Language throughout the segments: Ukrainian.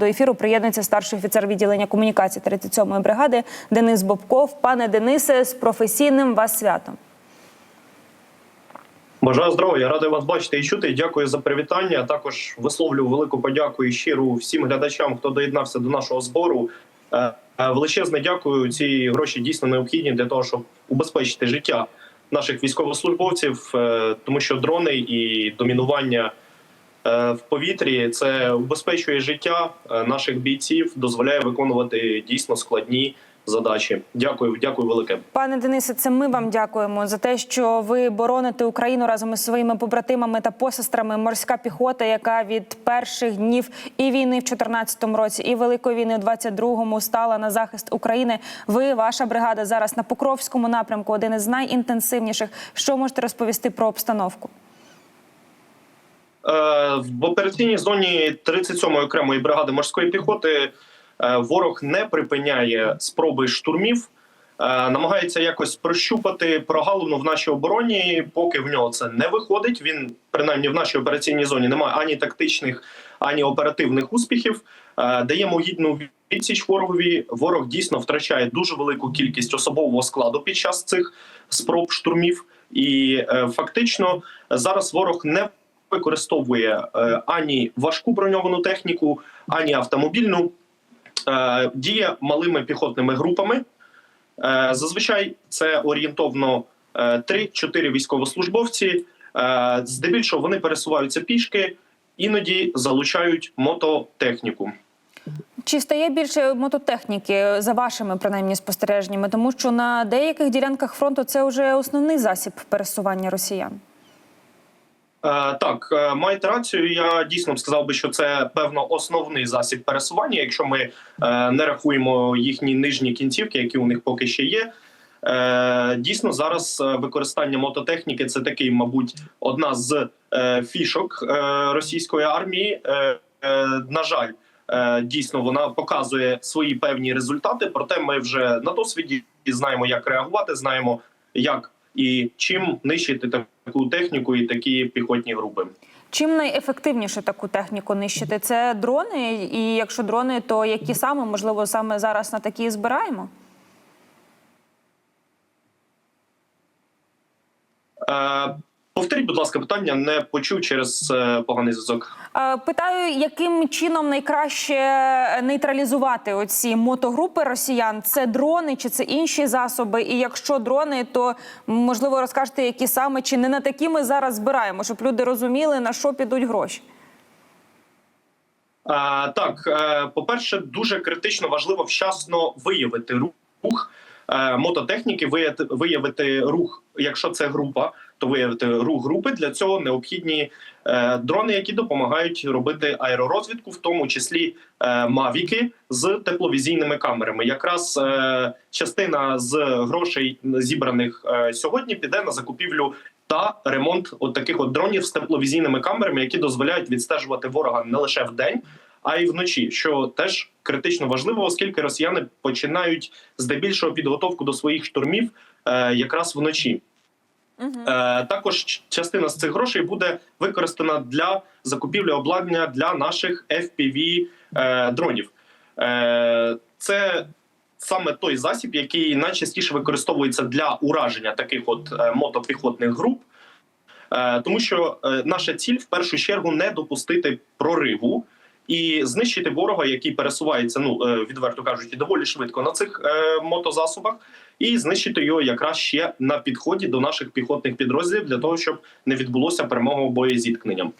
До ефіру приєднується старший офіцер відділення комунікації 37-ї бригади Денис Бобков. Пане Денисе, з професійним вас святом. Бажаю здоров'я, радий вас бачити і чути. Дякую за привітання. Також висловлюю велику подяку і щиру всім глядачам, хто доєднався до нашого збору. Е, е, Величезне дякую. Ці гроші дійсно необхідні для того, щоб убезпечити життя наших військовослужбовців, е, тому що дрони і домінування в повітрі це убезпечує життя е, наших бійців, дозволяє виконувати дійсно складні задачі. Дякую, дякую велике. Пане Денисе, це ми вам дякуємо за те, що ви бороните Україну разом із своїми побратимами та посестрами. Морська піхота, яка від перших днів і війни в 2014 році, і великої війни в 22-му стала на захист України. Ви, ваша бригада, зараз на Покровському напрямку, один із найінтенсивніших. Що можете розповісти про обстановку? Е, В операційній зоні 37-ї окремої бригади морської піхоти е, ворог не припиняє спроби штурмів, е, намагається якось прощупати прогалину в нашій обороні. Поки в нього це не виходить. Він принаймні в нашій операційній зоні немає ані тактичних, ані оперативних успіхів. Даємо гідну відсіч ворогові. Ворог дійсно втрачає дуже велику кількість особового складу під час цих спроб штурмів, і фактично зараз ворог не використовує е, ані важку броньовану техніку, ані автомобільну. Е, діє малими піхотними групами. Е, зазвичай це орієнтовно е, 3-4 військовослужбовці. Здебільшого вони пересуваються пішки, іноді залучають мототехніку. Чи стає більше мототехніки за вашими принаймні спостереженнями? Тому що на деяких ділянках фронту це вже основний засіб пересування росіян. Е, Так, е, маєте рацію. Я дійсно сказав би, що це певно основний засіб пересування, якщо ми е, не рахуємо їхні нижні кінцівки, які у них поки ще є. Дійсно, зараз використання мототехніки це такий, мабуть, одна з фішок російської армії. На жаль, дійсно вона показує свої певні результати. Проте ми вже на досвіді знаємо, як реагувати, знаємо, як і чим нищити таку техніку і такі піхотні групи. Чим найефективніше таку техніку нищити? Це дрони, і якщо дрони, то які саме можливо саме зараз на такі і збираємо? Е, повторіть, будь ласка, питання не почув через е, поганий зв'язок. Е, Питаю, яким чином найкраще нейтралізувати оці мотогрупи росіян? Це дрони чи це інші засоби? І якщо дрони, то можливо розкажете, які саме чи не на такі ми зараз збираємо, щоб люди розуміли на що підуть гроші? Е, так, е, по-перше, дуже критично важливо вчасно виявити рух е, мототехніки, вияти- виявити рух, якщо це група, то виявити рух групи. Для цього необхідні е, дрони, які допомагають робити аеророзвідку, в тому числі е, мавіки з тепловізійними камерами. Якраз е, частина з грошей зібраних е, сьогодні піде на закупівлю та ремонт от таких от дронів з тепловізійними камерами, які дозволяють відстежувати ворога не лише вдень, а й вночі, що теж критично важливо, оскільки росіяни починають здебільшого підготовку до своїх штурмів е, якраз вночі. Угу. Е, також частина з цих грошей буде використана для закупівлі обладнання для наших FPV е, дронів. Е, це саме той засіб, який найчастіше використовується для ураження таких от е, мотопіхотних груп. Е, тому що е, наша ціль в першу чергу не допустити прориву і знищити ворога, який пересувається, ну е, відверто кажучи, доволі швидко на цих е, мотозасобах, і знищити його якраз ще на підході до наших піхотних підрозділів для того, щоб не відбулося прямого боєзіткнення.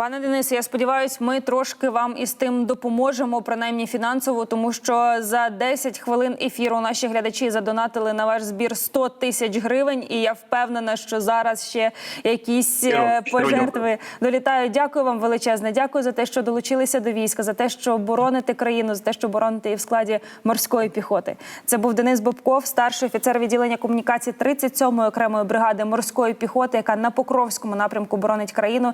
Пане Денисе, я сподіваюся, ми трошки вам із тим допоможемо, принаймні фінансово, тому що за 10 хвилин ефіру наші глядачі задонатили на ваш збір 100 тисяч гривень. І я впевнена, що зараз ще якісь е, щиро пожертви долітають. Дякую вам величезне. Дякую за те, що долучилися до війська, за те, що бороните країну, за те, що бороните і в складі морської піхоти. Це був Денис Бобков, старший офіцер відділення комунікації 37-ї окремої бригади морської піхоти, яка на Покровському напрямку боронить країну.